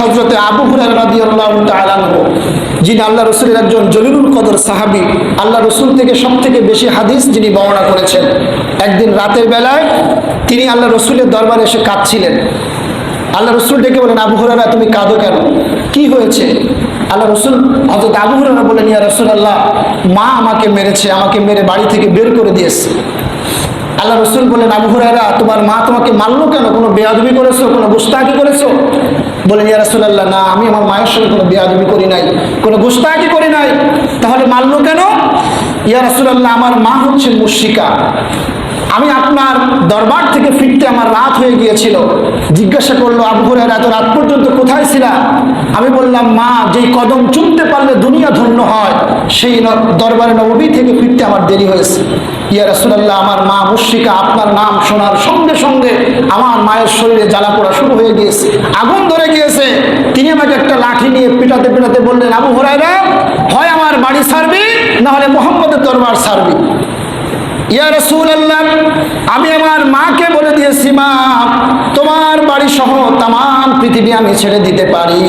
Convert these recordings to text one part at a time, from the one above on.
হজরতে আবু হুরার তাআলা যিনি আল্লাহ রসুলের একজন জলিলুল কদর সাহাবী, আল্লাহ রসুল থেকে সব থেকে বেশি হাদিস যিনি বর্ণনা করেছেন। একদিন রাতের বেলায় তিনি আল্লাহ রসুলের দরবারে এসে কাঁদছিলেন। আল্লাহ রসুল ডেকে বলেন, আবু হুরারা তুমি কাঁদো কেন? কি হয়েছে? আল্লাহ রসুল হজরত আবু হুরারা বলেন ইয়া রসুল আল্লাহ মা আমাকে মেরেছে, আমাকে মেরে বাড়ি থেকে বের করে দিয়েছে। আল্লাহ রসুল বলেন, আবু হুরায়রা, তোমার মা তোমাকে মারলো কেন? কোনো বেয়াদবি করেছ? কোনো গুস্তাকি করেছ? বলেন, ইয়া রাসূলুল্লাহ, না, আমি আমার মায়ের সঙ্গে কোনো বেয়াদবি করি নাই, কোনো গুস্তাকি করি নাই। তাহলে মারলো কেন? ইয়া রাসূলুল্লাহ, আমার মা হচ্ছে মুশরিকা। আমি আপনার দরবার থেকে ফিরতে আমার রাত হয়ে গিয়েছিল। জিজ্ঞাসা করল, আবু হুরায়রা, এত রাত পর্যন্ত কোথায় ছিলা? আমি বললাম, মা, যেই কদম চুমতে পারলে দুনিয়া ধন্য হয়, সেই দরবারে নবী থেকে ফিরতে আমার দেরি হয়েছে। আমার মা মুশরিকা আপনার নাম শোনার সঙ্গে সঙ্গে আমার মায়ের শরীরে জ্বালা শুরু হয়ে গিয়েছে, আগুন ধরে গিয়েছে। তিনি আমাকে একটা লাঠি নিয়ে পিটাতে পিটাতে বললেন, আবু হয় আমার বাড়ি ছাড়বি না হলে মোহাম্মদের দরবার আমি আমার মাকে বলে দিয়েছি, মা, তোমার বাড়ি সহ তাম পৃথিবী আমি ছেড়ে দিতে পারি,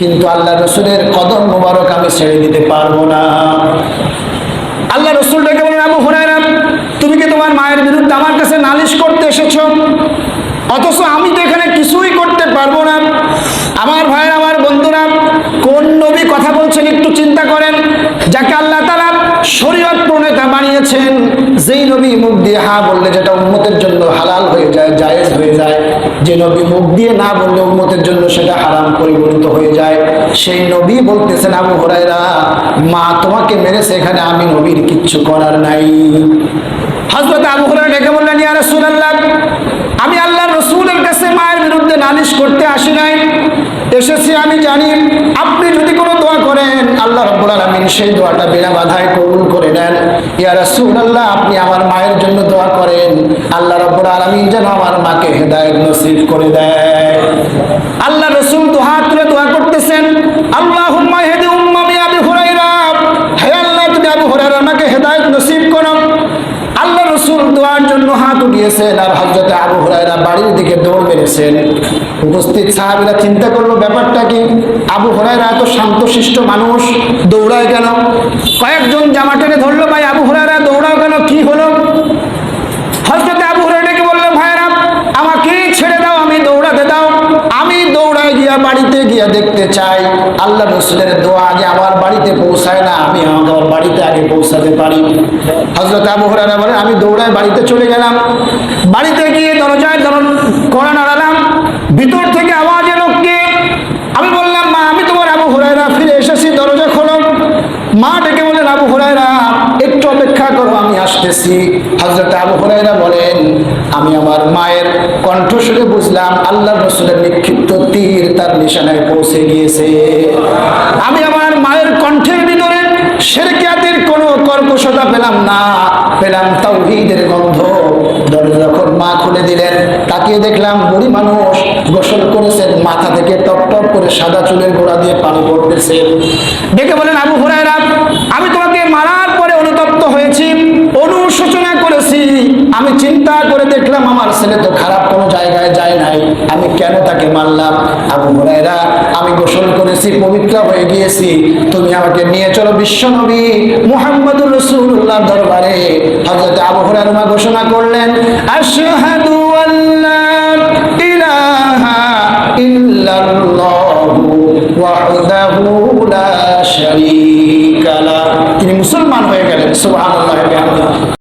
কিন্তু আল্লাহ রসুলের কদম মোবারক আমি ছেড়ে দিতে পারব না। আল্লাহ রসুল ডেকে বলেন আবু হুরায়রা তুমি কি তোমার মায়ের বিরুদ্ধে আমার কাছে নালিশ করতে এসেছ অথচ আমি তো এখানে কিছুই করতে পারব না। আমার ভাইয়ের, আমার বন্ধুরা, কোন নবী কথা বলছেন একটু চিন্তা করেন। যাকে আল্লাহ তালা শরীয়ত প্রণেতা বানিয়েছেন, যেই নবী মুখ দিয়ে হা বললে যেটা উম্মতের জন্য হালাল হয়ে যায়, জায়েজ হয়ে যায়। যে নবী মুখ দিয়ে না বললে উম্মতের জন্য সেটা হারাম, পরিগণিত হয়ে যায়। সেই নবী বলতেছেন, আবু হরাইরা মা তোমাকে মেরেছে এখানে, আমি নবীর কিচ্ছু করার নাই। হজরত আবু হুরায়রা ডেকে বললেন, ইয়া রাসূলুল্লাহ আমি আল্লাহ রসুলের কাছে মায়ের বিরুদ্ধে নালিশ করতে আসি নাই এসেছি আমি জানি আপনি যদি কোনো দোয়া করেন আল্লাহ রব্বুল আলামিন সেই দোয়াটা বিনা বাধায় কবুল করে নেন। ইয়া রাসূলুল্লাহ, আপনি আমার মায়ের জন্য দোয়া করেন। আল্লাহ রব্বুর আলামিন যেন আমার মাকে হেদায়েত নসিব করে দেয় আল্লাহ রসুল দুহাত তুলে দোয়া করতেছেন আল্লাহুম্মা হেদি উম্মামি আবি হুরায়রা হে আল্লাহ তুমি আবু হুরায়রা আমাকে হেদায়েত নসিব করো আল্লাহ রসুল দোয়ার জন্য উঠিয়েছেন আর হজরত আবু হুরায়রা বাড়ির দিকে দৌড় মেরেছেন উপস্থিত সাহাবিরা চিন্তা করল, ব্যাপারটা কি? আবু হুরায়রা এত শান্তশিষ্ট মানুষ দৌড়ায় কেন? কয়েকজন জামা টেনে ধরলো ভাই আবু হুরায়রা। বাড়িতে গিয়ে দেখতে চাই। আল্লাহ রসুলের দোয়া আগে আমার বাড়িতে পৌঁছায় না, আমি আমার বাড়িতে আগে পৌঁছাতে পারি। হজরত আবু হুরায়রা বলে আমি দৌড়ায় বাড়িতে চলে গেলাম। বাড়িতে গিয়ে দরজায় দর কড়া নাড়ালাম। ভিতর থেকে আওয়াজ এলো, কে? আমি বললাম, মা, আমি তোমার আবু হুরায়রা ফিরে এসেছি, দরজা খোলো। মা ডেকে বলেন আবু হুরায়রা, একটু অপেক্ষা করো, আমি আসতেছি। হজরত আবু হুরায়রা বলেন, আমি আমার মায়ের কণ্ঠ শুনে বুঝলাম আল্লাহ রসুলের নিক্ষিপ্ত তীর তার নিশানায় পৌঁছে গিয়েছে। আমি আমার মায়ের কণ্ঠের ভিতরে শেরকিয়াতের কোনো কর্কশতা পেলাম না, পেলাম তাওহীদের গন্ধ। দরজা যখন মা খুলে দিলেন, তাকিয়ে দেখলাম বুড়ি মানুষ গোসল করেছেন, মাথা থেকে টপ টপ করে সাদা চুলের গোড়া দিয়ে পানি পড়তেছে। ডেকে বলেন, আবু হুরায়রা আমি তোমাকে মারার পরে অনুতপ্ত হয়েছি অনুশোচনা করেছি আমি চিন্তা করে দেখলাম আমার ছেলে তো খারাপ কোনো জায়গায় যায় নাই। আমি কেন তাকে মারলাম? আবু হুরায়রা, আমি গোসল করেছি, পবিত্র হয়ে গিয়েছি। তুমি আমাকে নিয়ে চলো বিশ্বনবী মুহাম্মদুর রাসূলুল্লাহ দরবারে। হযরত আবু হুরায়রা ঘোষণা করলেন, আশহাদু আল্লা ইলাহা ইল্লাল্লাহু ওয়াহদাহু লা শারীকা তিনি মুসলমান হয়ে গেলেন, সুবহানাল্লাহ